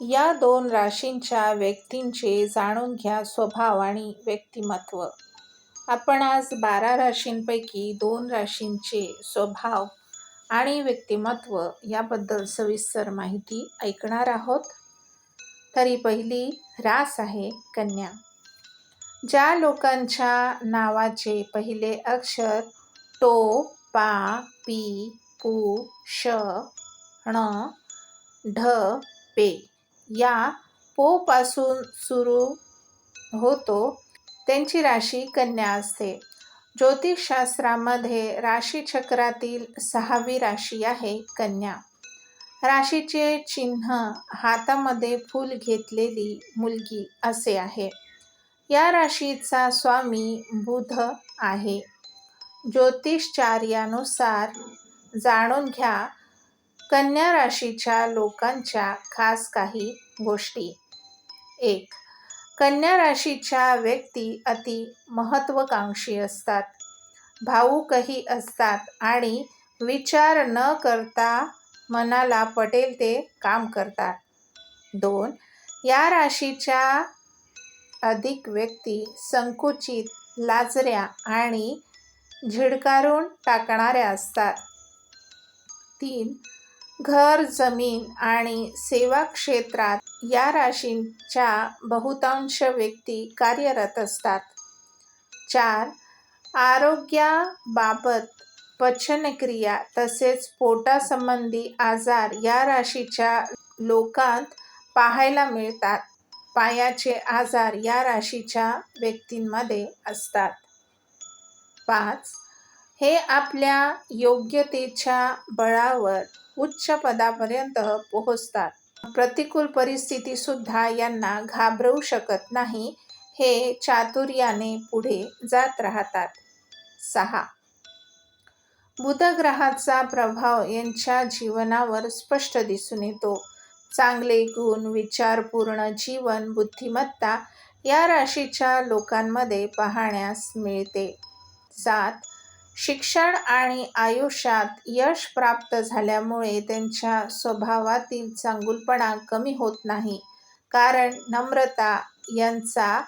या दोन राशींच्या व्यक्तींचे जाणून घ्या स्वभाव आणि व्यक्तिमत्व. आपण आज बारा राशींपैकी दोन राशींचे स्वभाव आणि व्यक्तिमत्व याबद्दल सविस्तर माहिती ऐकणार आहोत. तरी पहिली रास आहे कन्या. ज्या लोकांच्या नावाचे पहिले अक्षर टो पा पी पू श ण ढ पे या पोपासून सुरू होतो. त्यांची राशी कन्या असते. ज्योतिषशास्त्रामध्ये राशीचक्रातील सहावी राशी आहे कन्या. राशीचे चिन्ह हातामध्ये फूल घेतलेली मुलगी असे आहे. या राशीचा स्वामी बुध आहे. ज्योतिषचार्यानुसार जाणून घ्या कन्या राशीच्या लोकांच्या खास काही गोष्टी. एक कन्या राशीच्या व्यक्ती अति महत्त्वाकांक्षी असतात. भाऊकही असतात आणि विचार न करता मनाला पटेल ते काम करतात. दोन या राशीच्या अधिक व्यक्ती संकुचित लाजऱ्या आणि झिडकारून टाकणाऱ्या असतात. तीन घर जमीन आणि सेवा क्षेत्रात या राशींच्या बहुतांश व्यक्ती कार्यरत असतात. चार आरोग्याबाबत पचनक्रिया तसेच पोटासंबंधी आजार या राशीच्या लोकांत पाहायला मिळतात. पायाचे आजार या राशीच्या व्यक्तींमध्ये असतात. पाच हे आपल्या योग्यतेच्या बळावर उच्च पदापर्यंत पोहोचतात. प्रतिकूल परिस्थितीसुद्धा यांना घाबरवू शकत नाही हे चातुर्याने पुढे जात राहतात. सहा. बुधग्रहाचा प्रभाव यांच्या जीवनावर स्पष्ट दिसून येतो. चांगले गुण विचारपूर्ण जीवन बुद्धिमत्ता या राशीच्या लोकांमध्ये पाहण्यास मिळते. सात. शिक्षण आणि आयुष्यात यश प्राप्त झाल्यामुळे त्यांच्या स्वभावातील चांगुलपणा कमी होत नाही. कारण नम्रता यांचा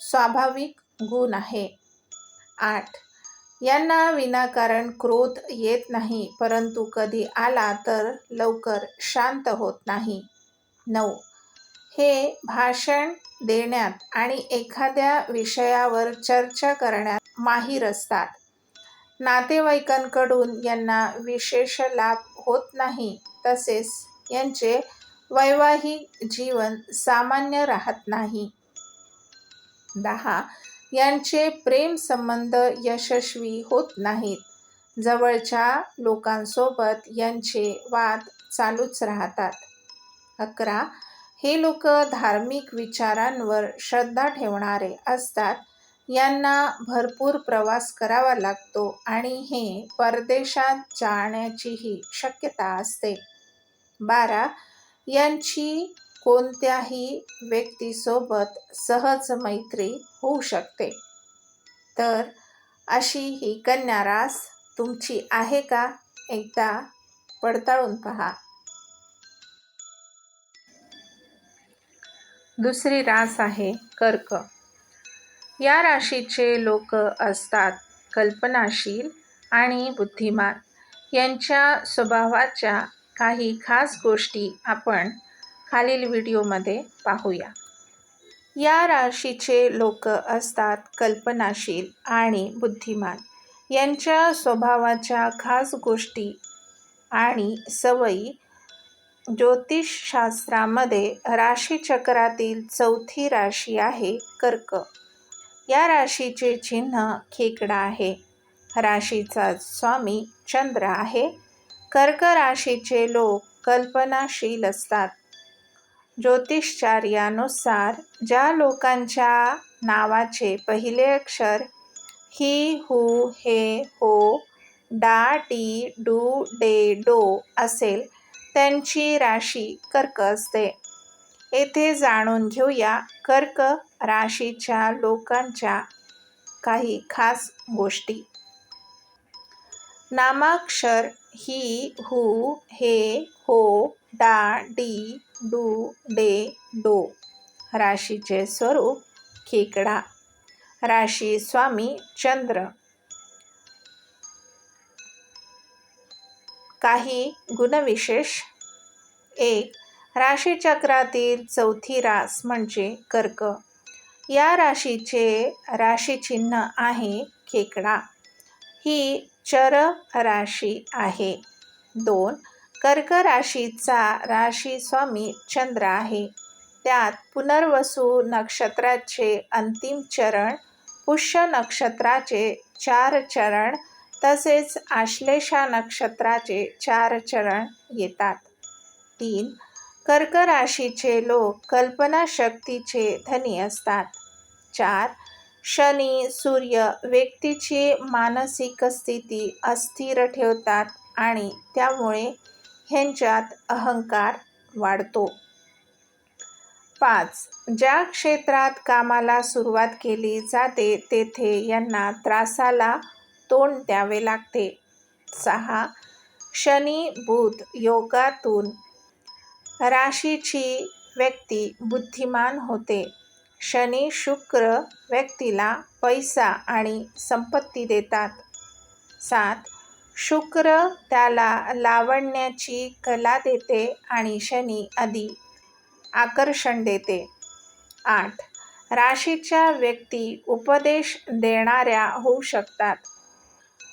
स्वाभाविक गुण आहे. आठ. यांना विनाकारण क्रोध येत नाही परंतु कधी आला तर लवकर शांत होत नाही. नऊ. हे भाषण देण्यात आणि एखाद्या विषयावर चर्चा करण्यात माहीर असतात. नातेवाईकांकडून यांना विशेष लाभ होत नाही. तसेच यांचे वैवाहिक जीवन सामान्य राहत नाही. दहा. यांचे प्रेम संबंध यशस्वी होत नाहीत. जवळच्या लोकांसोबत यांचे वाद चालूच राहतात. अकरा. हे लोक धार्मिक विचारांवर श्रद्धा ठेवणारे असतात. यांना भरपूर प्रवास करावा लागतो आणि हे परदेशात जाण्याचीही शक्यता असते. बारा यांची कोणत्याही व्यक्तीसोबत सहज मैत्री होऊ शकते. तर अशी ही कन्या रास तुमची आहे का? एकदा पडताळून पहा. दुसरी रास आहे कर्क. या राशीचे लोक असतात कल्पनाशील आणि बुद्धिमान. यांच्या स्वभावाच्या काही खास गोष्टी आपण खालील व्हिडिओमध्ये पाहूया. या राशीचे लोक असतात कल्पनाशील आणि बुद्धिमान. यांच्या स्वभावाच्या खास गोष्टी आणि सवयी ज्योतिषशास्त्रामध्ये राशीचक्रातील चौथी राशी आहे कर्क. या राशीचे चिन्ह खेकडा आहे. राशीचा स्वामी चंद्र आहे. कर्क राशीचे लोक कल्पनाशील असतात. ज्योतिषचार्यानुसार ज्या लोकांच्या नावाचे पहिले अक्षर ही हु हे हो डा टी डू डे डो असेल त्यांची राशी कर्क असते. येथे जाणून घेऊया कर्क राशीच्या लोकांच्या काही खास गोष्टी. नामाक्षर ही हु हे हो डा डी डू डे डो राशीचे स्वरूप खेकडा. राशी स्वामी चंद्र. काही गुणविशेष. एक राशीचक्रातील चौथी रास म्हणजे कर्क. या राशीचे राशीचिन्ह आहे खेकडा. ही चर राशी आहे. दोन कर्क राशीचा राशी स्वामी चंद्र आहे. त्यात पुनर्वसू नक्षत्राचे अंतिम चरण पुष्य नक्षत्राचे चार चरण तसेच आश्लेषा नक्षत्राचे चार चरण येतात. तीन कर्क राशीचे लोक कल्पनाशक्तीचे धनी असतात. चार शनी सूर्य व्यक्तीची मानसिक स्थिती अस्थिर ठेवतात आणि त्यामुळे ह्यांच्यात अहंकार वाढतो. पाच ज्या क्षेत्रात कामाला सुरुवात केली जाते तेथे यांना त्रासाला तोंड द्यावे लागते. सहा शनी बुध योगातून राशीची व्यक्ती बुद्धिमान होते. शनी शुक्र व्यक्तीला पैसा आणि संपत्ती देतात. सात शुक्र त्याला लावण्याची कला देते आणि शनी आधी आकर्षण देते. आठ राशीच्या व्यक्ती उपदेश देणाऱ्या होऊ शकतात.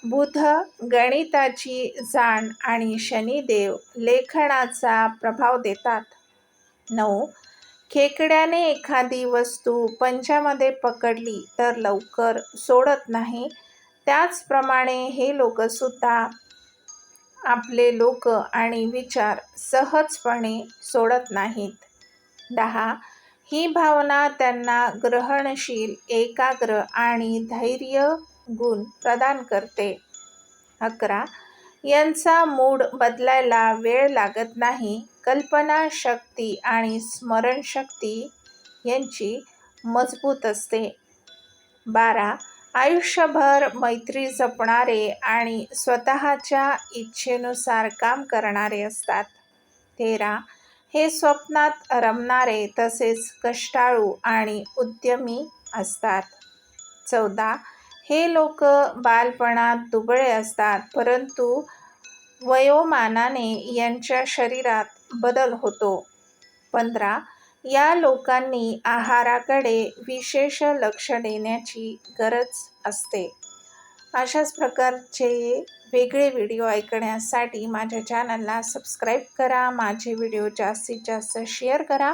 बुध गणिताची जाण आणि शनिदेव लेखनाचा प्रभाव देतात. नऊ. खेकड्याने एखादी वस्तू पंचामध्ये पकडली तर लवकर सोडत नाही. त्याचप्रमाणे हे लोकसुद्धा आपले लोक आणि विचार सहजपणे सोडत नाहीत. दहा. ही भावना त्यांना ग्रहणशील एकाग्र आणि धैर्य गुण प्रदान करते. अकरा. यांचा मूड बदलायला वेळ लागत नाही. कल्पनाशक्ती आणि स्मरणशक्ती यांची मजबूत असते. बारा. आयुष्यभर मैत्री जपणारे आणि स्वतःच्या इच्छेनुसार काम करणारे असतात. तेरा. हे स्वप्नात रमणारे तसेच कष्टाळू आणि उद्यमी असतात. चौदा. हे लोक बालपणात दुबळे असतात परंतु वयोमानाने यांच्या शरीरात बदल होतो. पंधरा या लोकांनी आहाराकडे विशेष लक्ष देण्याची गरज असते. अशाच प्रकारचे वेगळे व्हिडिओ ऐकण्यासाठी माझ्या चॅनलला सबस्क्राईब करा माझे व्हिडिओ जास्तीत जास्त शेअर करा.